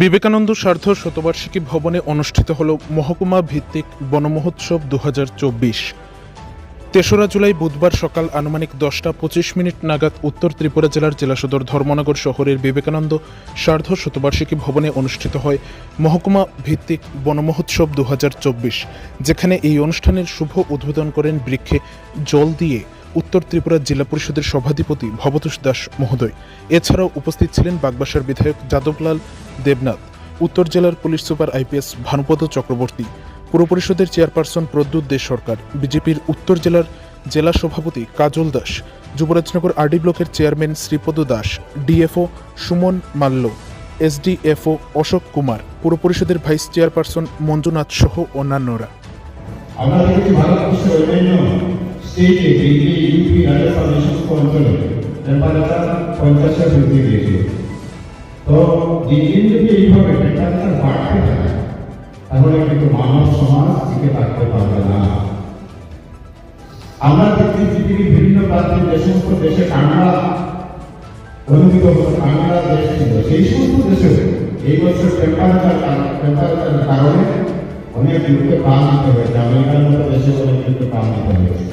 বিবেকানন্দ সার্ধ শতবার্ষিকী ভবনে অনুষ্ঠিত হল মহকুমা ভিত্তিক বনমহোৎসব দু তেসরা জুলাই বুধবার সকাল আনুমানিক দশটা পঁচিশ মিনিট নাগাদ উত্তর ত্রিপুরা জেলার জেলা সদর ধর্মনগর শহরের বিবেকানন্দ সার্ধ শতবার্ষিকী ভবনে অনুষ্ঠিত হয় মহকুমা ভিত্তিক বনমহোৎসব দু হাজার চব্বিশ, যেখানে এই অনুষ্ঠানের শুভ উদ্বোধন করেন বৃক্ষে জল দিয়ে উত্তর ত্রিপুরা জেলা পরিষদের সভাধিপতি ভবতোষ দাস মহোদয়। এছাড়াও উপস্থিত ছিলেন বাগবাসার বিধায়ক যাদবলাল দেবনাথ, উত্তর জেলার police super IPS Bhanupada Chakraborty, পুর পরিষদের চেয়ারপারসন প্রদ্যুৎ দে সরকার, বিজেপির উত্তর জেলার জেলা সভাপতি কাজল দাস, যুবরাজনগর আরডি ব্লকের chairman Sripada Das, DFO Suman Malya, SDFO Ashok Kumar, পুর পরিষদের ভাইস চেয়ারপারসন মঞ্জুনাথ সহ অন্যান্যরা। পঞ্চাশের বৃদ্ধি তো দিন যদি এইভাবে টেম্পারেচার বাড়তে থাকে তাহলে কিন্তু মানব সমাজ টিকে থাকতে পারবে না। আমরা দেখছি পৃথিবীর বিভিন্ন প্রান্তের যে সমস্ত দেশে কানাডা অনুমিত কানাডা দেশ ছিল, সেই সমস্ত দেশে এই বছর টেম্পারেচার টেম্পারেচারের কারণে অনেক লোককে প্রাণ দিতে হয়েছে। আমেরিকার মতো দেশে অনেক লোককে প্রাণ দিতে হয়েছে।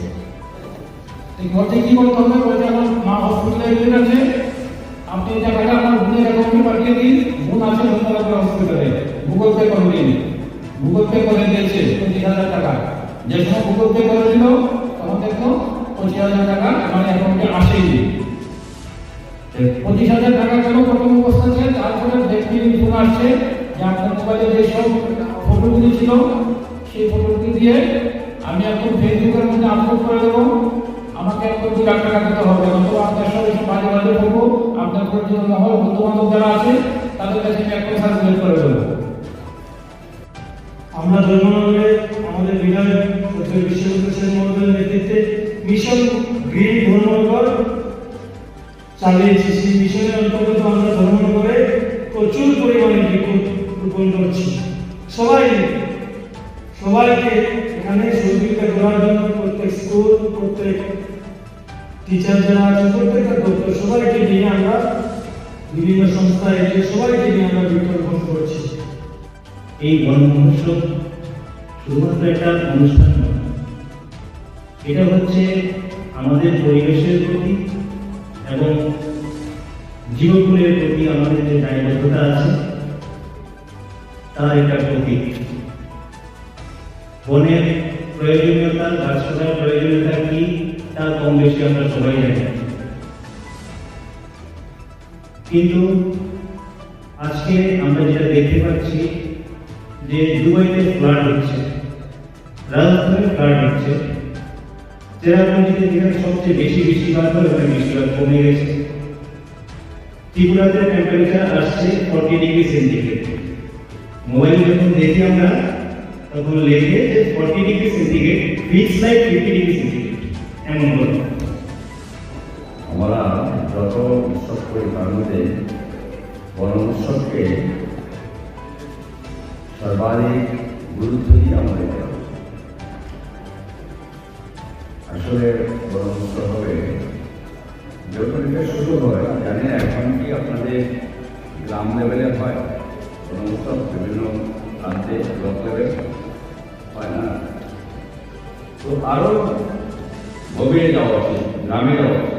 এই ঘরটি কি হবে বলতে? আমার মা হসপিটালে আছে আপনি এই টাকাটা আমার বোনের অ্যাকাউন্টে পাঠিয়ে দিন? বোন আছে ধন্যবাদ হসপিটালে। গুগল পে করে দিন। গুগল পে করে দিয়েছে, পঁচিশ হাজার টাকা। যে সময় গুগল পে করে দিল তখন দেখো পঁচিশ হাজার টাকা আমার অ্যাকাউন্টে আসেই পঁচিশ হাজার টাকা কেন প্রথম অবস্থাতে তারপরে ব্যক্তি ফোন আসছে যে আপনার মোবাইলে যেসব ফটোগুলি ছিল, সেই ফটোগুলি দিয়ে আমি এখন ফেসবুকের মধ্যে আপলোড করে দেবো। আমাকে একদম দু লাখ টাকা দিতে হবে। পরিচিত মহল বন্ধু যারা আছে তাদের কাছে আমি একদম সার্কুলেট করে দেবো আমরা ধর্মনগরে আমাদের ডক্টর সেন মহোদয়ের নেতৃত্বে মিশন গ্রিন ধর্মনগর চালিয়েছি। সেই মিশনের অন্তর্গত আমরা ধর্মনগরে প্রচুর পরিমাণে বৃক্ষ রোপণ করছি। সবাই, সবাইকে এখানে সহযোগিতা করার জন্য প্রত্যেক স্কুল, প্রত্যেক টিচার যারা আছে প্রত্যেকটা আমরা বিভিন্ন সংস্থা এগিয়ে সবাইকে নিয়ে আমরা বৃক্ষরোপণ করছি। এই বন মহোৎসব শুধুমাত্র একটা অনুষ্ঠান নয়, এটা হচ্ছে আমাদের পরিবেশের প্রতি এবং জীবকুলের প্রতি আমাদের যে দায়বদ্ধতা আছে, তার একটা প্রতীক। বনের প্রয়োজনীয়তা, গাছ প্রয়োজনীয়তা কি, তা কম বেশি আমরা সবাই জানি। কিন্তু আজকে আমরা যেটা দেখতে পাচ্ছি যে দুবাইতে ফ্লাড হচ্ছে রাজস্থানে ফ্লাড হচ্ছে। চেরাপুঞ্জিতে যেখানে সবচেয়ে বেশি বৃষ্টিপাত হয় ওখানে বৃষ্টিপাত কমে গেছে। ত্রিপুরাতে টেম্পারেচার আসছে ফর্টি ডিগ্রি সেন্টিগ্রেড মোবাইল যখন দেখি আমরা, তখন লেখে যে forty degree centigrade fix like fifty degree centigrade এমন বলে। আমরা যত উৎসব করি তার বন উৎসবকে সর্বাধিক গুরুত্ব দিয়ে আমাদের আসলে বন উৎসব হবে যখন এটা শুরু হয়, জানি এখন কি আপনাদের গ্রাম লেভেলে হয়। বন উৎসব বিভিন্ন প্রান্তে ব্লক লেভেল হয় না। তো আরও গভীরে যাওয়া উচিত, গ্রামে যাওয়া উচিত।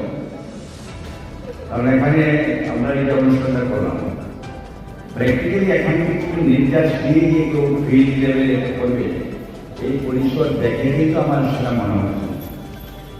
কারণ এখানে, আমরা এই অনুসন্ধান করলাম। প্র্যাকটিক্যালি এখন নির্দেশ নির্যাস গিয়ে কেউ ফিল্ড লেভেলে করবে। এই পরিষদ দেখে তো আমার সেটা মনে হচ্ছে।